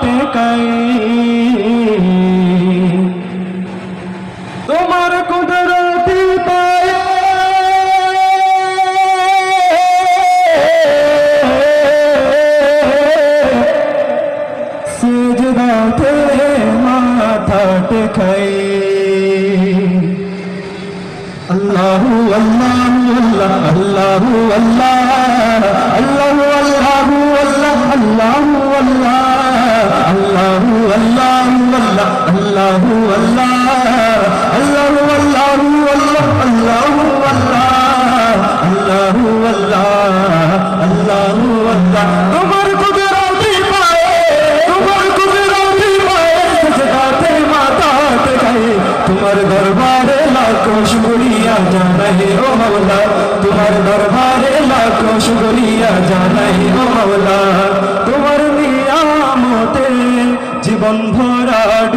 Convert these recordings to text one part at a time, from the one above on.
টেকাই তোমার কুদরতি পায়ে সেজদাতে মাথা টেকাই। আল্লাহু আল্লাহু আল্লাহ আল্লাহু আল্লাহ আল্লাহু আল্লাহ আল্লাহু আল্লাহ আল্লাহু আল্লাহু, আল্লাহ আল্লাহু আল্লাহ আল্লাহু আল্লাহ আল্লাহু। তোমার কুদরতি পায়ে, তোমার কুদরতি পায়ে সেজদাতে মাথা টেকাই তোমার দরবারে লাখো শুকরিয়া জানাই ও মাওলা, তোমার দরবারে শুকরিয়া জানাই ও মাওলা।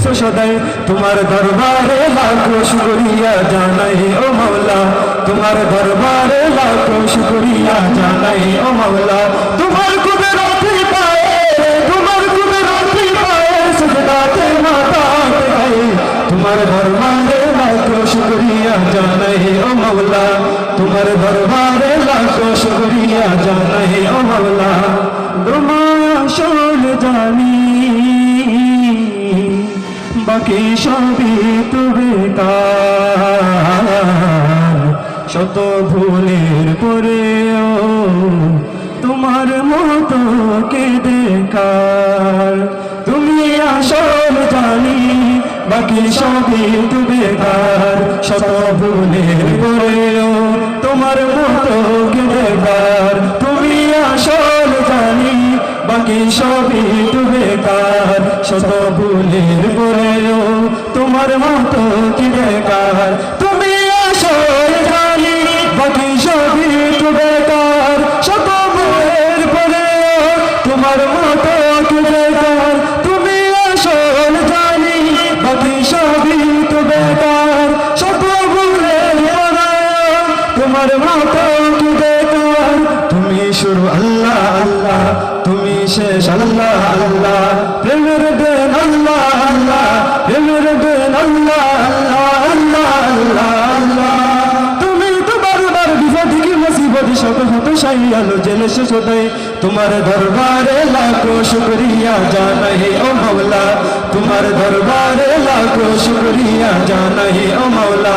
রেখেছো সদাই। তোমার দরবারে লাখো শুকরিয়া জানাই ও মাওলা। তোমার দরবারে লাখো শুকরিয়া জানাই ও মাওলা। তোমার পায়ে তোমার পায়ে সজদাতে তোমার দরবারে লাখো শুকরিয়া জানাই ও মাওলা। তোমার দরবারে লাখো শুকরিয়া জানাই ও মাওলা। তোমায় আসল জানি বাকি সবই তো শত ভুলের পরেও তোমার মতো কে দেখার তুমি আসল জানি, বাকি সবই তো বেকার শত ভুলের পরেও তোমার মতো কে দেখার তুমি আসল জানি, বাকি বেকার শত ভুলের পরেও তোমার মতো কি বেকার? তুমি জানি বাকি সবই তো বেকার। শত ভুলের পরেও তোমার মতো কি বেকার? তুমি আসল জানি বাকি সবই তো বেকার। শত ভুলের পরেও তোমার মতো কি বেকার? তুমি শুরু, আল্লাহ আল্লাহ। তুমি শেষ, আল্লাহ আল্লাহ। তুমি তো বারবার বিপদ কি মুসিবত শত শাহী আলো জেলে শেষ হতে তোমার দরবারে লাখো শুকরিয়া জানাই ও মাওলা তোমার দরবারে লাখো শুকরিয়া জানাই ও মাওলা